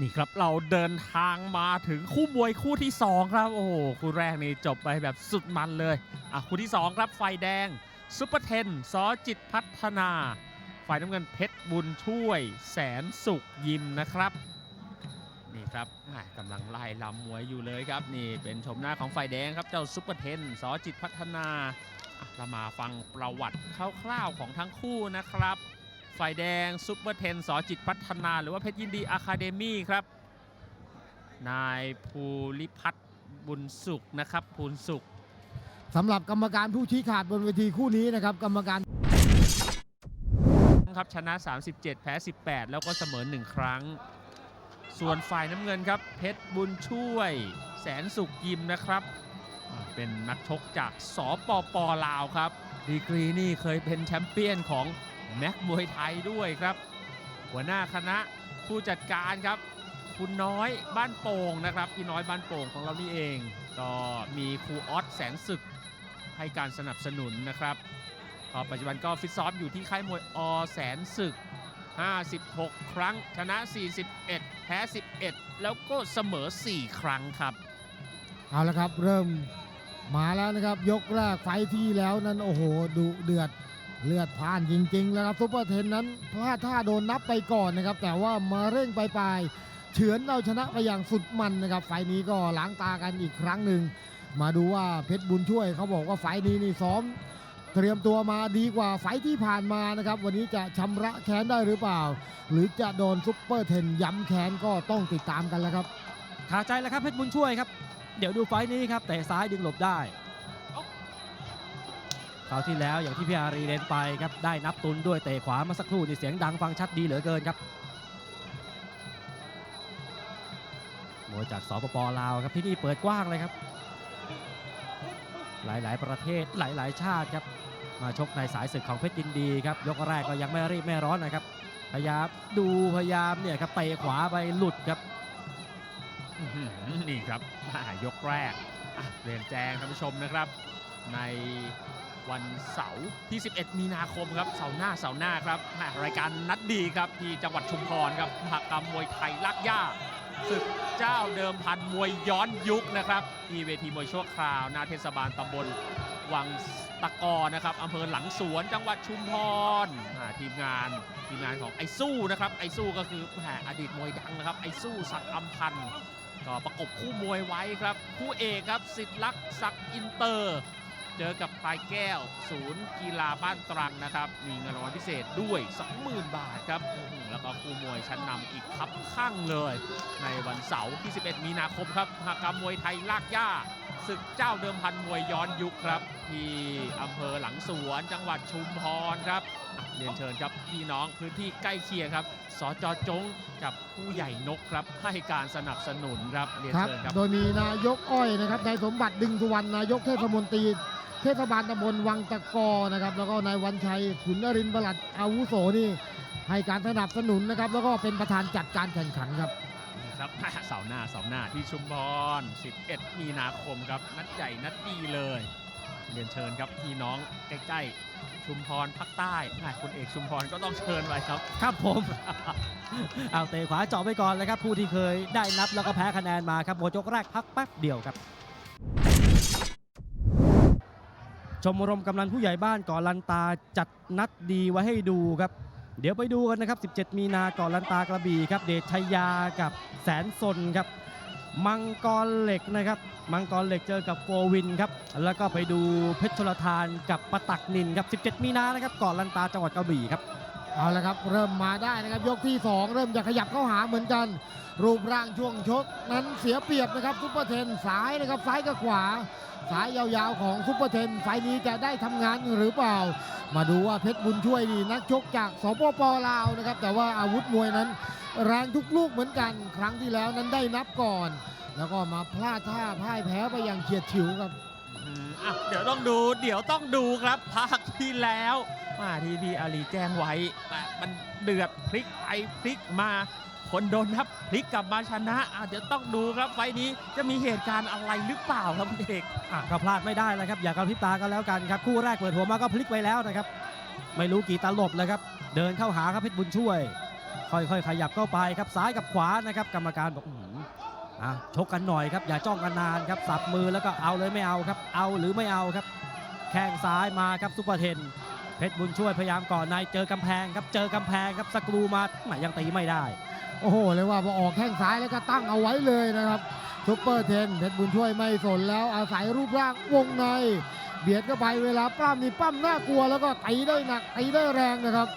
นี่ครับเราเดินทางมาถึงคู่มวยคู่ที่ 2 ครับ โอ้โหคู่แรกนี่จบไปแบบสุดมันเลยอะคู่ที่ 2 ครับไฟแดงซุปเปอร์เทนซอจิตพัฒนา ฝ่ายน้ำเงินเพชรบุญช่วย แสนสุขยิมนะครับ นี่ครับกำลังไล่ลำมวยอยู่เลยครับ นี่เป็นชมหน้าของฝ่ายแดงครับเจ้าซุปเปอร์เทนซอจิตพัฒนาอะเรามาฟังประวัติคร่าวๆของทั้งคู่นะครับ ฝ่ายแดงซุปเปอร์เทนสอจิตพัฒนา หรือว่าเพชรยินดีอะคาเดมี่ครับ นายภูริพัฒน์บุญสุขนะครับภูลสุขสำหรับกรรมการผู้ชี้ขาดบนเวทีคู่นี้นะครับ กรรมการครับชนะ 37 แพ้ 18 แล้วก็เสมอ 1 ครั้ง ส่วนฝ่ายน้ำเงินครับ เพชรบุญช่วย แสนสุขยิมนะครับอ่าเป็นนักชกจากสปปลาวครับ ดีกรีนี่เคยเป็นแชมเปี้ยนของ แม็กมวยไทยด้วยครับ หัวหน้าคณะผู้จัดการครับ คุณน้อยบ้านโป่งนะครับพี่น้อยบ้านโป่งของเรานี่เอง ก็มีครูออสแสนศึกให้การสนับสนุนนะครับปัจจุบันก็ฟิตซ้อมอยู่ที่ค่ายมวยอแสนศึก 56 ครั้ง ชนะ 41 แพ้ 11 แล้วก็เสมอ 4 ครั้งครับ เอาละครับเริ่มมาแล้วนะครับ ยกแรกไฟท์ที่แล้วนั้นโอ้โหดุเดือด เลือดพ่านจริงๆแล้วครับซุปเปอร์เทนนั้นพลาดท่าโดนนับไปก่อนนะครับ แต่ว่ามาเร่งไปลายเฉือนเอาชนะไปอย่างสุดมันนะครับ ไฟนี้ก็ล้างตากันอีกครั้งหนึ่งมาดูว่าเพชรบุญช่วยเขาบอกว่าไฟนี้นี่ซ้อม เตรียมตัวมาดีกว่าไฟที่ผ่านมานะครับ วันนี้จะชำระแค้นได้หรือเปล่า หรือจะโดนซุปเปอร์เทนย้ำแค้นก็ต้องติดตามกันแล้วครับขาใจแล้วครับเพชรบุญช่วยครับ เดี๋ยวดูไฟนี้ครับเตะซ้ายดึงหลบได้ คราวที่แล้วอย่างที่พี่อารีเรนไปครับได้นับตุนด้วยเตะขวามาสักครู่นี่เสียงดังฟังชัดดีเหลือเกินครับมวยจากสปปลาวครับที่นี่เปิดกว้างเลยครับ หลายๆ ประเทศหลายๆ ชาติครับมาชกในสายศึกของเพชรยินดีครับยกแรกก็ยังไม่รีบไม่ร้อนนะครับพยายามดูพยายามเนี่ยครับเตะขวาไปหลุดครับนี่ครับยกแรกเรียนแจ้งท่านผู้ชมนะครับ ใน วันเสาร์ที่ 11 มีนาคมครับเสาร์หน้าเสาร์หน้าครับรายการนัดดีครับที่จังหวัดชุมพรครับมหกรรมมวยไทยลักย่าศึกเจ้าเดิมพันมวยย้อนยุคนะครับที่เวทีมวยชั่วคราวหน้าเทศบาลตำบลวังตะกอนะครับอำเภอหลังสวนจังหวัดชุมพรทีมงานทีมงานของไอสู้นะครับไอสู้ก็คือแหมอดีตมวยดังนะครับไอสู้สักดิ์อำพันธ์ก็ประกบคู่มวยไว้ครับ คู่เอกครับสิทธิ์ลักษณ์ศักอินเตอร์ เจอกับพลายแก้ว ศูนย์กีฬาบ้านตรังนะครับ มีเงินรางวัลพิเศษด้วย 20,000 บาทครับ แล้วก็คู่มวยชั้นนำอีกครับข้างเลย ในวันเสาร์ที่ 11 มีนาคมครับมหกรรมมวยไทยลากย่าศึกเจ้าเดิมพันมวยย้อนยุคครับ ที่อำเภอหลังสวนจังหวัดชุมพรครับเรียนเชิญครับพี่น้องพื้นที่ใกล้เคียงครับสจจงกับผู้ใหญ่นกครับให้การสนับสนุนครับเรียนเชิญครับ โดยมีนายกอ้อยนะครับนายสมบัติดึงสุวรรณนายกเทศมนตรี เทศบาลตำบลวังตะกอนะครับ แล้วก็นายวันชัยขุนนรินทร์ประหลัดอาวุโสนี่ให้การสนับสนุนนะครับ แล้วก็เป็นประธานจัดการแข่งขันครับนี่ครับเสาร์หน้าเสาร์หน้าที่ชุมพร 11 มีนาคมครับ นัดใหญ่นัดดีเลยเรียนเชิญครับพี่น้องใกล้ๆ ชุมพรภาคใต้อะคุณเอกชุมพรก็ต้องเชิญไว้ครับ ครับผม เอาเตะขวาเจาะไปก่อนเลยครับ ผู้ที่เคยได้นับแล้วก็แพ้คะแนนมาครับหมดยกแรกพักแป๊บเดียวครับ ชมรมกำนันผู้ใหญ่บ้านก่อลันตาจัดนัดดีไว้ให้ดูครับ เดี๋ยวไปดูกันนะครับ 17 มีนาก่อลันตากระบี่ครับ เดชชัยยากับแสนสนครับ มังกรเหล็กนะครับ มังกรเหล็กเจอกับโฟวินครับ แล้วก็ไปดูเพชรชลทานกับปะตักนินครับ 17 มีนานะครับก่อลันตาจังหวัดกระบี่ครับ เอาละครับเริ่มมาได้นะครับยกที่ 2 เริ่มจะขยับเข้าหาเหมือนกัน รูปร่างช่วงชกนั้นเสียเปรียบนะครับซุปเปอร์เทนซ้ายนะครับซ้ายกับขวาสายยาวๆของซุปเปอร์เทนไฟนี้จะได้ทำงานหรือเปล่า มาดูว่าเพชรบุญช่วยนี่นักชกจากสปปลาวนะครับ แต่ว่าอาวุธมวยนั้น แรงทุกลูกเหมือนกัน ครั้งที่แล้วนั้นได้นับก่อน แล้วก็มาพลาดท่าพ่ายแพ้ไปอย่างเฉียดฉิวครับเดี๋ยวต้องดู เดี๋ยวต้องดูครับภาคที่แล้ว มาที่พี่อาลีแจ้งไว้ แต่มันเดือดพลิกไปพลิกมาคนโดนนับพลิกกลับมาชนะอะเดี๋ยวต้องดูครับไฟล์นี้จะมีเหตุการณ์อะไรหรือเปล่าครับคุณเอกก็พลาดไม่ได้แล้วครับอย่ากระพริบตากันแล้วกันครับคู่แรกเปิดหัวมาก็พลิกไปแล้วนะครับ ไม่รู้กี่ตลบเลยครับ เดินเข้าหาครับเพชรบุญช่วย ค่อยๆ ขยับเข้าไปครับซ้ายกับขวานะครับ กรรมการบอกอะชกกันหน่อยครับอย่าจ้องกันนานครับสับมือแล้วก็เอาเลยไม่เอาครับ เอาหรือไม่เอาครับ แข้งซ้ายมาครับซุปเปอร์เทน เพชรบุญช่วยพยายามก่อนในเจอกำแพงครับเจอกำแพงครับสกรูมาหมยังตีไม่ได้ โอ้โหเลยว่าพอออกแข้งซ้ายแล้วก็ตั้งเอาไว้เลยนะครับซุปเปอร์เทนเพชรบุญช่วยไม่สนแล้วอาศัยรูปร่างวงใน เบียดเข้าไปเวลาปล้ำนี่ปล้ำน่ากลัวแล้วก็ตีได้หนักตีได้แรงนะครับ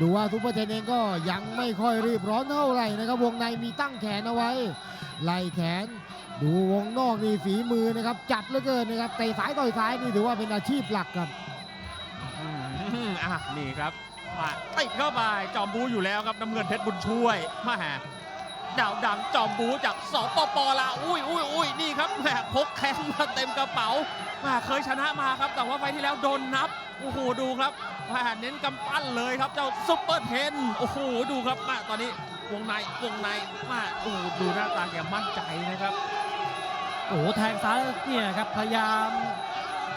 ดูว่าซุปเปอร์เทนเองก็ยังไม่ค่อยรีบร้อนเท่าไหร่นะครับวงในมีตั้งแขนเอาไว้ไล่แขน ดูวงนอกนี่ฝีมือนะครับจัดเหลือเกินนะครับเตะสายต่อยซ้ายนี่ถือว่าเป็นอาชีพหลักครับ มอะนี่ครับมาติดเข้าไปจอมบูอยู่แล้วครับน้ำเงินเพชรบุญช่วยมาแหมดาวดังจอมบูจากสปปลาวอุ้ยอุ้ยอุ้ยนี่ครับแหมพกแข้งมาเต็มกระเป๋าแหมเคยชนะมาครับ แต่ว่าไฟที่แล้วโดนนับโอ้โหดูครับแหมเน้นกำปั้นเลยครับเจ้าซุปเปอร์เทนโอ้โหดูครับมาตอนนี้วงในวงในมาโอ้ดูหน้าตาแกมั่นใจนะครับโอ้โหแทงซ้ายเนี่ยครับพยายาม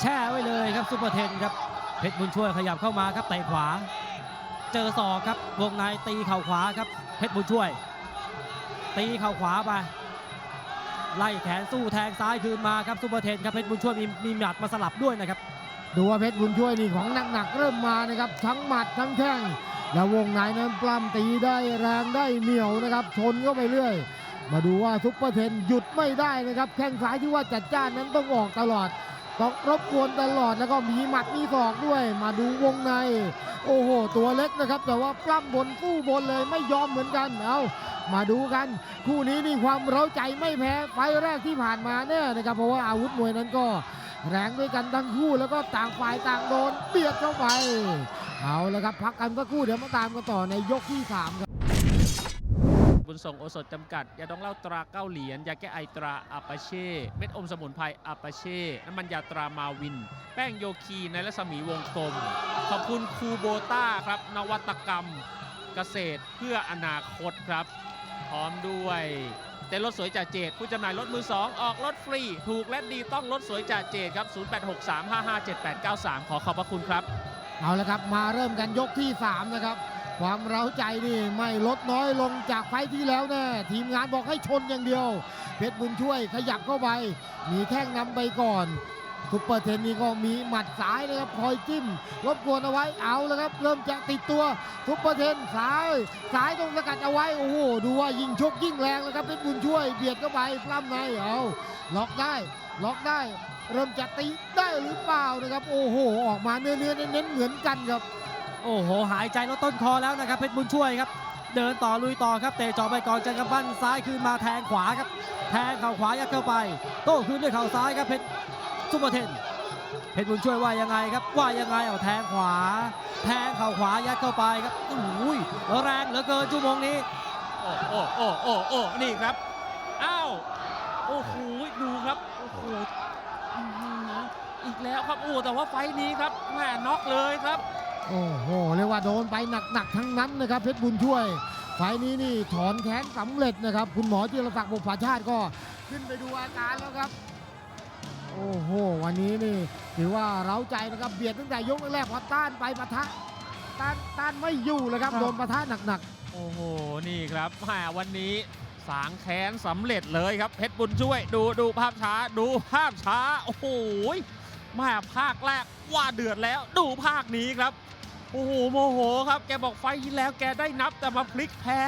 แช่ไว้เลยครับซุปเปอร์เทนครับ เพชรบุญช่วยขยับเข้ามาครับเตะขวา เจอศอกครับวงในตีเข่าขวาครับ เพชรบุญช่วย ตีเข่าขวาไปไล่แขนสู้แทงซ้ายคืนมาครับซุปเปอร์เทนครับเพชรบุญช่วยมีมีหมัดมาสลับด้วยนะครับดูว่าเพชรบุญช่วยนี่ของหนักๆเริ่มมานะครับทั้งหมัดทั้งแข้งแล้ววงในนั้นปล้ำตีได้แรงได้เหนียวนะครับชนเข้าไปเรื่อย มาดูว่าซุปเปอร์เทนหยุดไม่ได้นะครับแข้งซ้ายที่ว่าจัดจ้านนั้นต้องออกตลอด ต้องรบกวนตลอดแล้วก็มีหมัดมีศอกด้วย มาดูวงใน โอ้โห ตัวเล็กนะครับ แต่ว่าปล้ำบนสู้บนเลยไม่ยอมเหมือนกันเอามาดูกัน คู่นี้นี่ความเร้าใจไม่แพ้ไฟแรกที่ผ่านมาแน่นะครับ เพราะว่าอาวุธมวยนั้นก็แรงด้วยกันทั้งคู่แล้วก็ต่างฝ่ายต่างโดนเบียดเข้าไป เอาละครับพักกันสักครู่เดี๋ยวมาตามกันต่อในยกที่3ครับ บุญส่งโอสถจำกัด ยาดองเหล้าตราเก้าเหรียญ ยาแก้ไอตราอาปาเช่ เม็ดอมสมุนไพรอาปาเช่ น้ำมันยาตรามาวิน แป้งโยคีในรัศมีวงกลม ขอบคุณคูโบต้าครับ นวัตกรรมเกษตรเพื่ออนาคตครับ พร้อมด้วยเต้นรถสวยจากเจดผู้จำหน่ายรถมือ 2 ออกรถฟรี ถูกและดีต้องรถสวยจากเจดครับ 0863557893 ขอขอบพระคุณครับ เอาละครับ มาเริ่มกันยกที่ 3 นะครับ ความเร้าใจนี่ไม่ลดน้อยลงจากไฟที่แล้วแน่ทีมงานบอกให้ชนอย่างเดียว เพชรบุญช่วยขยับเข้าไป มีแข้งนำไปก่อนซุปเปอร์เทนนี่ก็มีหมัดซ้ายนะครับคอยจิ้มรบกวนเอาไว้เอาแล้วครับ เริ่มจะติดตัวซุปเปอร์เทนซ้ายซ้ายตรงสกัดเอาไว้โอ้โหดูว่ายิงชกยิ่งแรงแล้วครับเพชรบุญช่วยเบียดเข้าไปปล้ำในเอาล็อกได้ล็อกได้ เริ่มจะตีได้หรือเปล่านะครับ โอ้โห ออกมาเนื้อเนื้อเน้นเหมือนกันครับ โอ้โห หายใจลดต้นคอแล้วนะครับเพชรบุญช่วยครับ เดินต่อลุยต่อครับเตะจ่อไปก่อนจังกำปั้นซ้ายคืนมาแทงขวาครับ แทงเข่าขวายัดเข้าไป โต้คืนด้วยเข่าซ้ายครับเพชรซุปเปอร์เทนเพชรบุญช่วยว่ายังไงครับว่ายังไงเอาแทงขวา แทงเข่าขวายัดเข้าไปครับโอ้ยแรงเหลือเกินชั่วโมงนี้โอ้โอ้โอ้โอ้โอ้นี่ครับอ้าวโอ้โหดูครับโอ้โหอีกแล้วครับโอ้แต่ว่าไฟนี้ครับแหมน็อกเลยครับ โอ้โหเรียกว่าโดนไปหนักๆทั้งนั้นนะครับเพชรบุญช่วยไฟล์นี้นี่ถอนแขนสำเร็จนะครับ คุณหมอจิรศักดิ์บุพภาชาติก็ขึ้นไปดูอาการแล้วครับ โอ้โห วันนี้นี่ถือว่าเร้าใจนะครับเบียดตั้งแต่ยกแรกๆพอต้านไปปะทะต้านต้านไม่อยู่เลยครับครับโดนปะทะหนักโอ้โหนี่ครับแหมวันนี้สางแค้นสำเร็จเลยครับเพชรบุญช่วย ดูดูภาพช้า ดูภาพช้าโอ้โหแมาภาคแรกว่าเดือดแล้ว ดูภาคนี้ครับ โอ้โหโมโหครับ แกบอกไฟที่แล้วแกได้นับแต่มาพลิกแพ้